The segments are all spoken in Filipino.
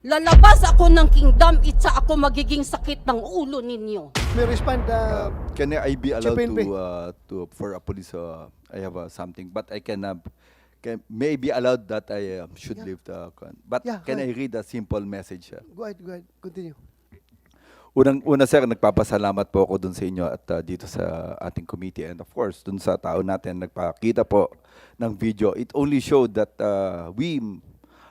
Lalabas ako ng kingdom, itsa ako magiging sakit ng ulo ninyo. May respond, uh, Can I be allowed to uh, to for a police? Uh, I have uh, something, but I can. Uh, can may be allowed that I uh, should Yeah. leave the. con- But Yeah, can I read a simple message? uh? go ahead, go ahead, continue. Unang una sir, nagpapasalamat po ako dun sa inyo at uh, dito sa ating committee and of course dun sa tao natin nagpakita po ng video. It only showed that uh, we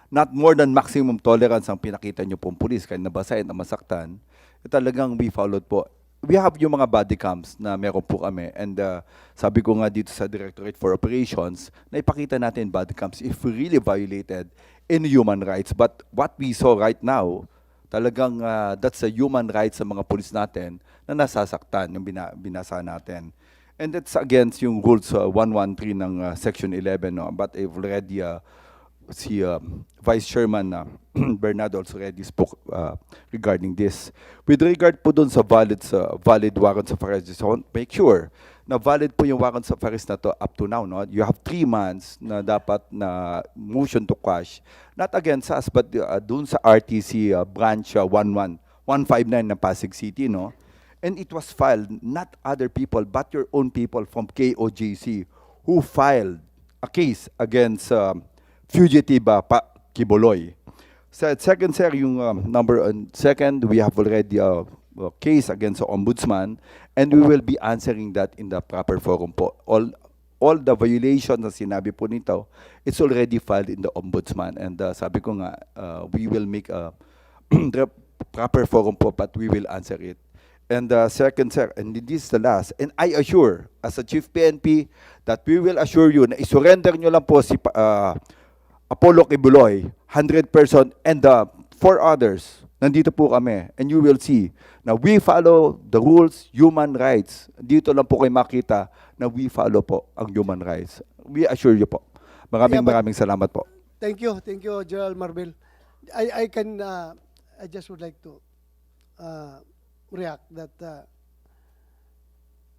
not more than maximum tolerance ang pinakita nyo pong pulis kahit nabasahin na masaktan. Talagang we followed po. We have yung mga body cams na meron po kami and uh, sabi ko nga dito sa Directorate for Operations na ipakita natin body cams if really violated in human rights. But what we saw right now, talagang uh, that's a human rights sa mga pulis natin na nasasaktan yung bina, binasa natin. And that's against yung rules uh, 113 ng uh, Section 11. No? But I've already, uh, si uh, Vice Chairman uh, Bernardo also already spoke uh, regarding this. With regard po dun sa valid, sa valid warrant of arrest, just make sure na valid po yung warrant of arrest na to up to now. No? You have three months na dapat na motion to quash. Not against us, but uh, dun sa RTC uh, branch uh, 11, 159 ng Pasig City. No? And it was filed, not other people, but your own people from KOJC who filed a case against um, fugitive uh, pa- Kiboloy. Sa second, sir, yung um, number on second, we have already a, a case against the ombudsman and we will be answering that in the proper forum po. All all the violations na sinabi po nito, it's already filed in the ombudsman and uh, sabi ko nga, uh, we will make a proper forum po but we will answer it. And uh, second, sir, and this is the last, and I assure, as a Chief PNP, that we will assure you na isurrender nyo lang po si uh, Apollo Kibuloy, 100%, and the four others, nandito po kami, and you will see na we follow the rules, human rights. Dito lang po kayo makita na we follow po ang human rights. We assure you po. Maraming Yeah, maraming salamat po. Thank you, thank you, Gerald Marbel. I, I can, uh, I just would like to uh, react that uh,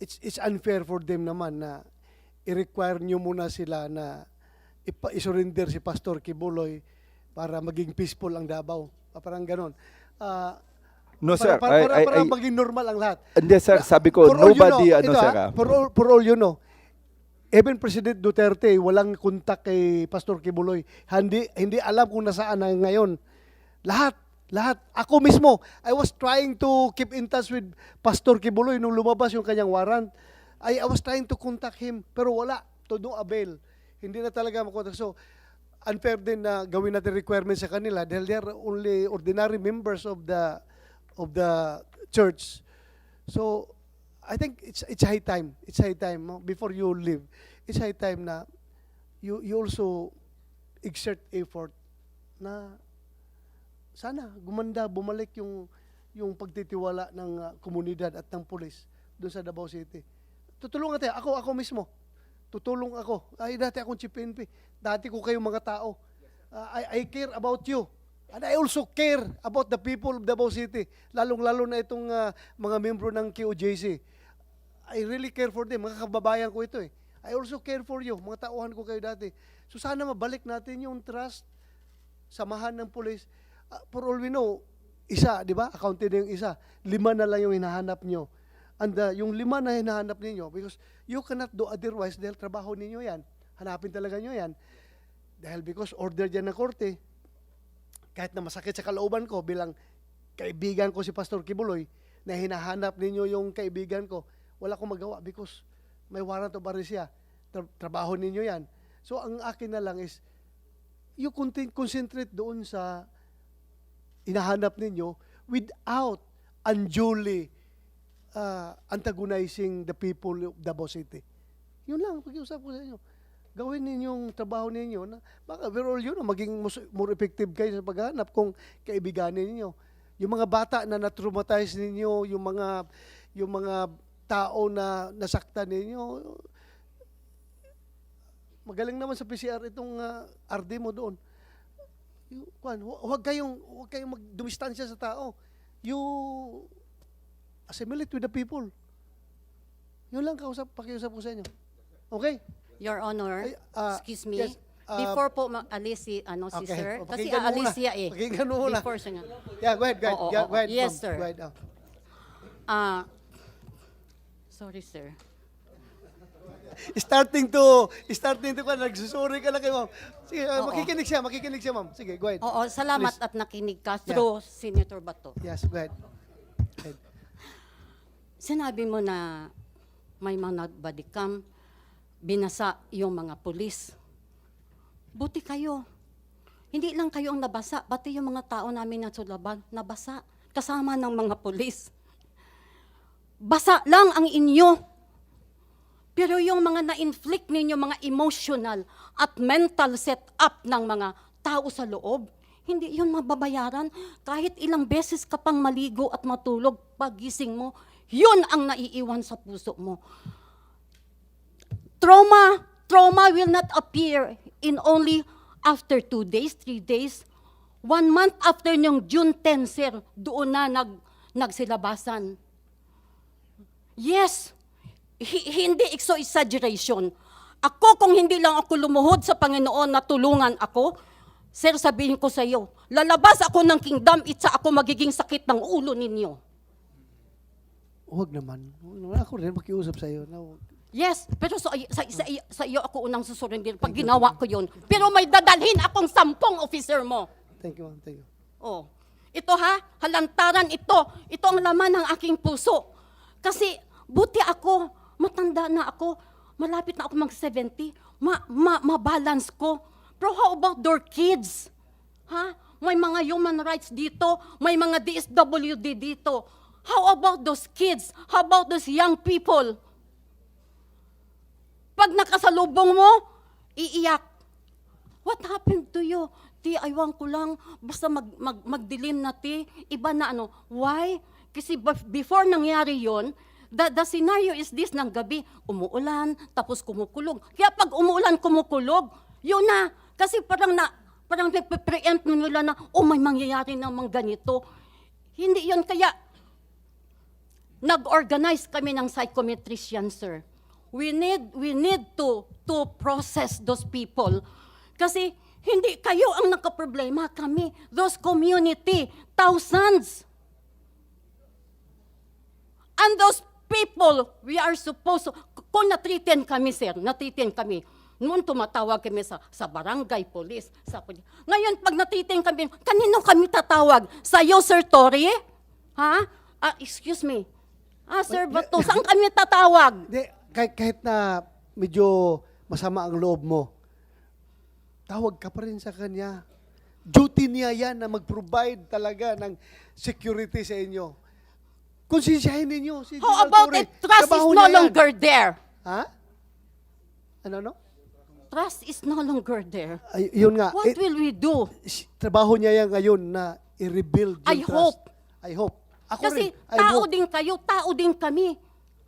it's, it's unfair for them naman na i-require nyo muna sila na ipa- isurrender si Pastor Kibuloy para maging peaceful ang Davao. Ah, Parang ganon. Ah, No, sir. Para, I- para, I- para I- maging normal ang lahat. Hindi, sir. Sabi ko, For all you nobody, know, ano, ito, sir, ah, ah, for, all, for all you know, even President Duterte, walang kontak kay Pastor Kibuloy. Hindi, hindi alam kung nasaan na ngayon. Lahat, lahat. Ako mismo, I was trying to keep in touch with Pastor Kibuloy nung lumabas yung kanyang warrant. I, I was trying to contact him, pero wala. To no avail. Hindi na talaga makontak. So, unfair din na gawin natin requirements sa kanila dahil they are only ordinary members of the of the church. So, I think it's it's high time. It's high time before you leave. It's high time na you you also exert effort na sana gumanda bumalik yung yung pagtitiwala ng uh, komunidad at ng pulis doon sa Davao City. Tutulungan tayo. Ako, ako mismo. Tutulong ako. Ay, dati akong chief PNP. Dati ko kayong mga tao. Uh, I, I care about you. And I also care about the people of Davao City. Lalong-lalo na itong uh, mga membro ng QJC. I really care for them. Mga kababayan ko ito eh. I also care for you. Mga tauhan ko kayo dati. So sana mabalik natin yung trust, samahan ng pulis. Uh, for all we know, isa, di ba? Accounted na yung isa. Lima na lang yung hinahanap nyo. And uh, yung lima na hinahanap ninyo, because you cannot do otherwise dahil trabaho ninyo yan. Hanapin talaga nyo yan. Dahil because order dyan ng korte, kahit na masakit sa kalooban ko bilang kaibigan ko si Pastor Kibuloy, na hinahanap ninyo yung kaibigan ko, wala akong magawa because may warrant of arrest siya. Tra- trabaho ninyo yan. So ang akin na lang is, you contin- concentrate doon sa hinahanap ninyo without unduly uh, antagonizing the people of Davao City. Yun lang, pag-iusap ko sa inyo. Gawin ninyong trabaho ninyo na baka overall yun, maging more effective kayo sa paghahanap kung kaibiganin ninyo. Yung mga bata na na-traumatize ninyo, yung mga yung mga tao na nasaktan ninyo, magaling naman sa PCR itong uh, RD mo doon. Hu- huwag kayong huwag kayong magdumistansya sa tao. You assimilate with the people. Yun lang kausap, pakiusap ko sa inyo. Okay? Your Honor, Ay, ah, excuse me. yes. Ah, Before po ma- alis si, ano, si okay. sir. O, Kasi pakinggan mo aalis muna. siya eh. Pakinggan mo muna. Before siya nga. Yeah, go ahead, go ahead. Oo, yeah, oo, go ahead, yes, ma'am. sir. Go ahead, oh. Ah, sorry, sir. Starting to, starting to nagsusuri ka na kay ma'am. Sige, uh, Oo. makikinig siya, makikinig siya, ma'am. Sige, go ahead. Oo, salamat Please. at nakinig ka through Senator Bato. Yes, go ahead. Sinabi mo na may mga nagbadikam, binasa yung mga pulis. Buti kayo. Hindi lang kayo ang nabasa, pati yung mga tao namin na sulaban, nabasa. Kasama ng mga pulis. Basa lang ang inyo. Pero yung mga na-inflict ninyo, mga emotional at mental setup ng mga tao sa loob, hindi yun mababayaran. Kahit ilang beses ka pang maligo at matulog, pagising mo, yun ang naiiwan sa puso mo. Trauma, trauma will not appear in only after two days, three days. One month after yung June 10, sir, doon na nag, nagsilabasan. Yes, hi- hindi so exaggeration. Ako kung hindi lang ako lumuhod sa Panginoon na tulungan ako, sir sabihin ko sa iyo, lalabas ako ng kingdom, itsa ako magiging sakit ng ulo ninyo. Huwag naman. Huwag naman. Ako rin makiusap sa iyo. Yes, pero sa, sa, sa, sa iyo ako unang susurrender pag ginawa ko yun. Pero may dadalhin akong sampung officer mo. Thank you, ma'am. Thank you. Oh. Ito ha, halantaran ito. Ito ang laman ng aking puso. Kasi buti ako, matanda na ako, malapit na ako mag-70, ma, ma, ma-balance ko. Pero how about their kids? Ha? May mga human rights dito, may mga DSWD dito. How about those kids? How about those young people? Pag nakasalubong mo, iiyak. What happened to you? Ti, aywan ko lang, basta mag, mag, magdilim na ti, iba na ano. Why? Kasi bef- before nangyari yon, the, the scenario is this ng gabi, umuulan, tapos kumukulog. Kaya pag umuulan, kumukulog, yun na. Kasi parang na, parang nagpe-preempt nila na, oh, may mangyayari namang ganito. Hindi yon kaya nag-organize kami ng psychometrician, sir. We need we need to to process those people. Kasi hindi kayo ang nakaproblema, kami. Those community, thousands. And those people, we are supposed to, kung natriten kami, sir, natriten kami, noon tumatawag kami sa, sa barangay, police, sa poli- Ngayon, pag natriten kami, kanino kami tatawag? Sa iyo, Sir Tori? Ha? Ah, excuse me. Ah, Sir Bato, saan kami tatawag? Hindi, kahit, kahit na medyo masama ang loob mo, tawag ka pa rin sa kanya. Duty niya yan na mag-provide talaga ng security sa inyo. Konsensyahin ninyo. Si How General about Torre. it? Trust is no niya yan. longer there. Ha? Ano, no? Trust is no longer there. Ay, yun nga. What Eh, will we do? trabaho niya yan ngayon na i-rebuild yung I trust. hope. I hope. Ako Kasi rin. Tao hope. din kayo, tao din kami.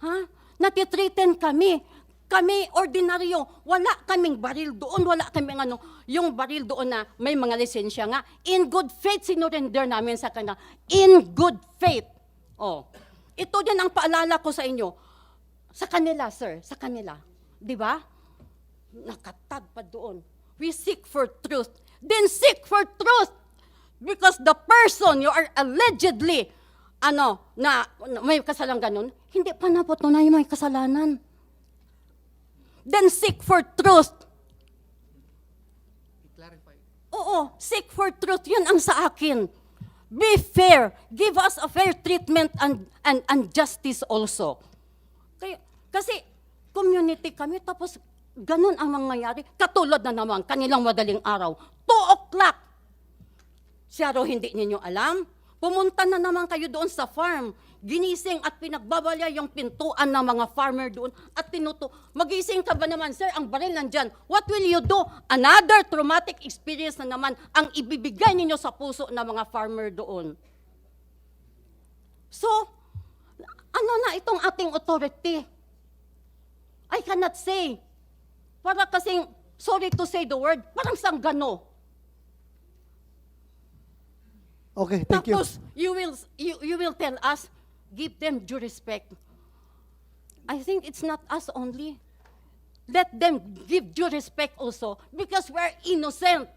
Ha? Natitreten kami. Kami, ordinaryo, wala kaming baril doon, wala kaming ano, yung baril doon na may mga lisensya nga. In good faith, sinurrender namin sa kanila. In good faith. Oh. Ito din ang paalala ko sa inyo. Sa kanila, sir, sa kanila. Di ba? Nakatag pa doon. We seek for truth. Then seek for truth. Because the person you are allegedly, ano, na, na may kasalanan ganun, hindi pa napatunay may kasalanan. Then seek for truth. Oo, seek for truth. Yun ang sa akin. Be fair. Give us a fair treatment and, and, and justice also. Kaya, kasi community kami, tapos ganun ang mangyayari. Katulad na naman, kanilang madaling araw. 2 o'clock. Siya raw hindi ninyo alam. Pumunta na naman kayo doon sa farm. Ginising at pinagbabalya yung pintuan ng mga farmer doon at tinuto. Magising ka ba naman, sir? Ang baril nandyan. What will you do? Another traumatic experience na naman ang ibibigay ninyo sa puso ng mga farmer doon. So, ano na itong ating authority? I cannot say. Para kasing, sorry to say the word, parang sanggano. Okay, thank you. Tapos, you will, you, you will tell us, give them due respect. I think it's not us only. let them give due respect also because we're innocent.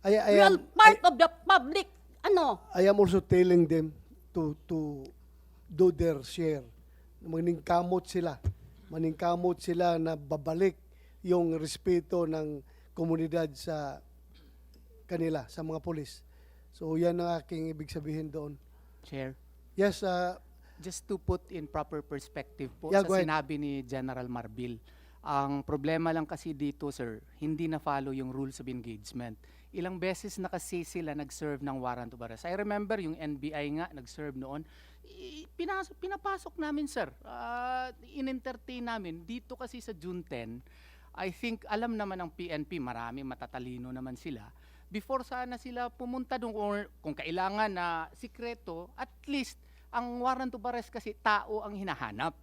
I, I we are part I, of the public. Ano? I am also telling them to to do their share. Maningkamot sila. Maningkamot sila na babalik yung respeto ng komunidad sa kanila, sa mga polis. So yan ang aking ibig sabihin doon. Chair, Yes, uh, just to put in proper perspective po Yeah, sa ahead. sinabi ni General Marbil, ang problema lang kasi dito, sir, hindi na follow yung rules of engagement. Ilang beses na kasi sila nag-serve ng warrant of arrest. I remember yung NBI nga nag-serve noon. Pinasok, pinapasok namin, sir. Uh, in-entertain namin. Dito kasi sa June 10, I think alam naman ng PNP, marami matatalino naman sila. Before sana sila pumunta doon or kung kailangan na sikreto, at least ang warrant of arrest kasi tao ang hinahanap.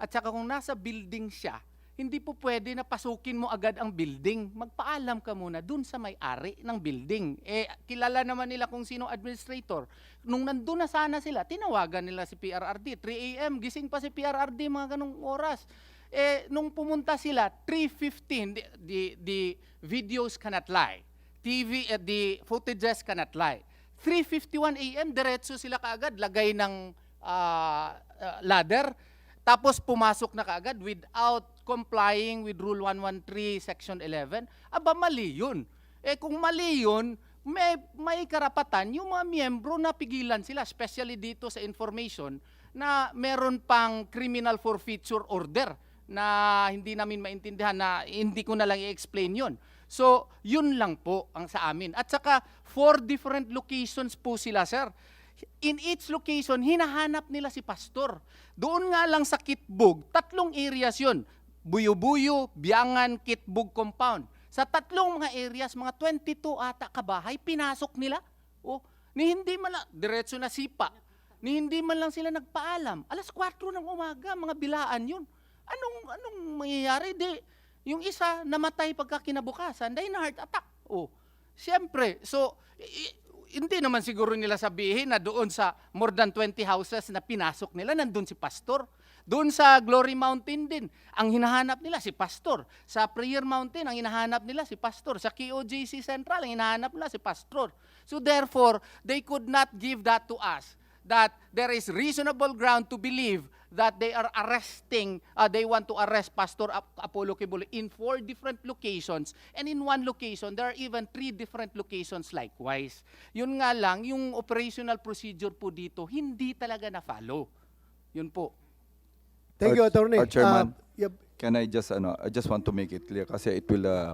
At saka kung nasa building siya, hindi po pwede na pasukin mo agad ang building. Magpaalam ka muna dun sa may-ari ng building. Eh, kilala naman nila kung sino administrator. Nung nandun na sana sila, tinawagan nila si PRRD. 3 a.m., gising pa si PRRD mga ganong oras. Eh, nung pumunta sila, 3.15, the, the, the videos cannot lie. TV, eh, the footages cannot lie. 3.51 a.m., diretso sila kaagad, lagay ng ah, ladder, tapos pumasok na kaagad without complying with Rule 113, Section 11. Aba, mali yun. Eh kung mali yun, may, may karapatan yung mga miyembro na pigilan sila, especially dito sa information, na meron pang criminal forfeiture order na hindi namin maintindihan na hindi ko na lang i-explain yun. So, yun lang po ang sa amin. At saka, four different locations po sila, sir. In each location, hinahanap nila si pastor. Doon nga lang sa Kitbug, tatlong areas yun. Buyo-buyo, Biangan, Kitbug Compound. Sa tatlong mga areas, mga 22 ata kabahay, pinasok nila. Oh, ni hindi man lang, diretso na sipa. Ni hindi man lang sila nagpaalam. Alas 4 ng umaga, mga bilaan yun. Anong, anong mangyayari? Di, yung isa namatay pagka kinabukasan dahil na heart attack. Oh, siyempre, so, hindi naman siguro nila sabihin na doon sa more than 20 houses na pinasok nila, nandun si pastor. Doon sa Glory Mountain din, ang hinahanap nila si pastor. Sa Prayer Mountain, ang hinahanap nila si pastor. Sa KOJC Central, ang hinahanap nila si pastor. So therefore, they could not give that to us that there is reasonable ground to believe that they are arresting, uh, they want to arrest Pastor Ap- Apollo Kibuloy in four different locations. And in one location, there are even three different locations likewise. Yun nga lang, yung operational procedure po dito, hindi talaga na-follow. Yun po. thank you, Our- Attorney. our chairman. Uh, yep. Can I just ano, I just want to make it clear kasi it will uh,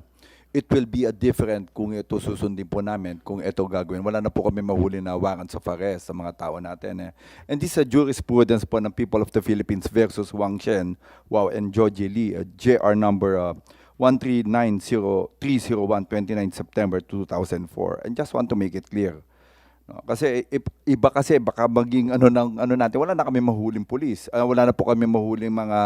it will be a different kung ito susundin po namin kung ito gagawin. Wala na po kami mahuli na warrant sa arrest sa mga tao natin eh. And this is a jurisprudence po ng People of the Philippines versus Wang Shen, Wow, and Georgie Lee, uh, JR number uh, 1390301 29 September 2004. And just want to make it clear. No, kasi iba kasi baka maging ano ng ano natin wala na kami mahuling pulis. Ah, wala na po kami mahuling mga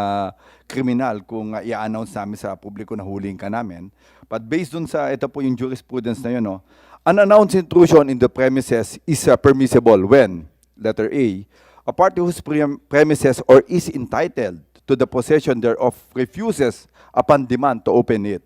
kriminal kung uh, i-announce namin sa publiko na huling ka namin. But based dun sa ito po yung jurisprudence na yun, no. Unannounced intrusion in the premises is uh, permissible when letter A, a party whose prem- premises or is entitled to the possession thereof refuses upon demand to open it.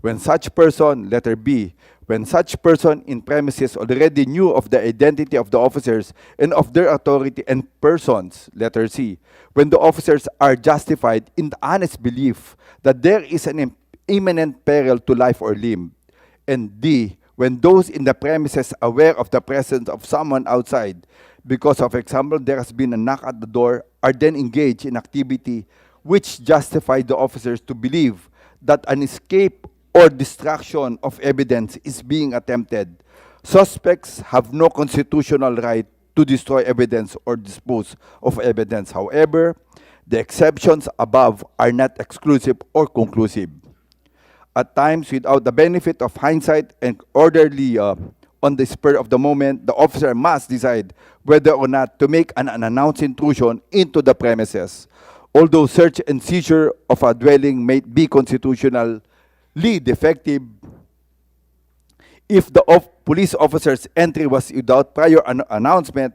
When such person, letter B, when such person in premises already knew of the identity of the officers and of their authority and persons, letter C, when the officers are justified in the honest belief that there is an im- imminent peril to life or limb, and D, when those in the premises aware of the presence of someone outside, because of example, there has been a knock at the door, are then engaged in activity which justify the officers to believe that an escape or destruction of evidence is being attempted. Suspects have no constitutional right to destroy evidence or dispose of evidence. However, the exceptions above are not exclusive or conclusive at times without the benefit of hindsight and orderly uh, on the spur of the moment, the officer must decide whether or not to make an unannounced intrusion into the premises. Although search and seizure of a dwelling may be constitutionally defective, if the of police officer's entry was without prior an- announcement,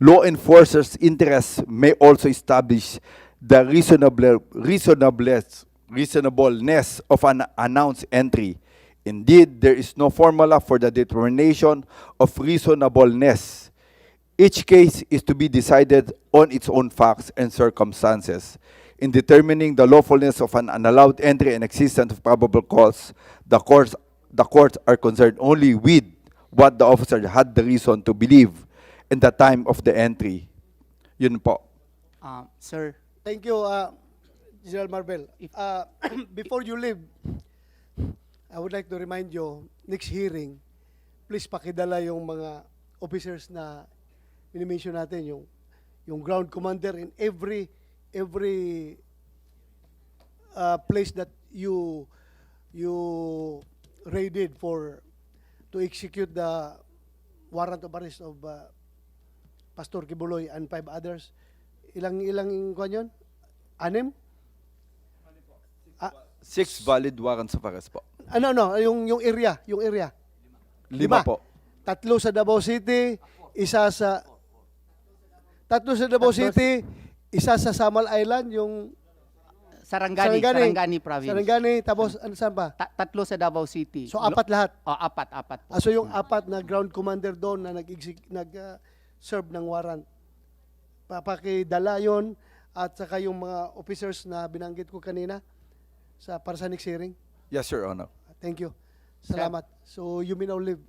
law enforcers' interests may also establish the reasonable, reasonableness, reasonableness of an announced entry. Indeed, there is no formula for the determination of reasonableness. Each case is to be decided on its own facts and circumstances. In determining the lawfulness of an unallowed entry and existence of probable cause, the courts, the courts are concerned only with what the officer had the reason to believe in the time of the entry. Yun po. Uh, sir, Thank you, uh, General Marvel. If- Uh, before you leave, I would like to remind you, next hearing, please pakidala yung mga officers na minimension natin, yung, yung ground commander in every, every uh, place that you, you raided for, to execute the warrant of arrest of uh, Pastor Kibuloy and five others. Ilang ilang kwan yun? Anim? Ah, Six valid warrants of arrest po. ano no, yung yung area, yung area. Lima, Lima. po. Tatlo sa Davao City, isa sa Tatlo sa Davao City, isa sa Samal Island, yung Sarangani, Sarangani, province. Sarangani, tapos ano saan pa? Ta- tatlo sa Davao City. So apat lahat. Oh, apat, apat po. Ah, so yung apat na ground commander doon na nag nag ah, serve ng warrant. Papakidala yon at saka yung mga officers na binanggit ko kanina sa para sa next hearing. Yes, Your Honor. Thank you. Salamat. So you may now leave.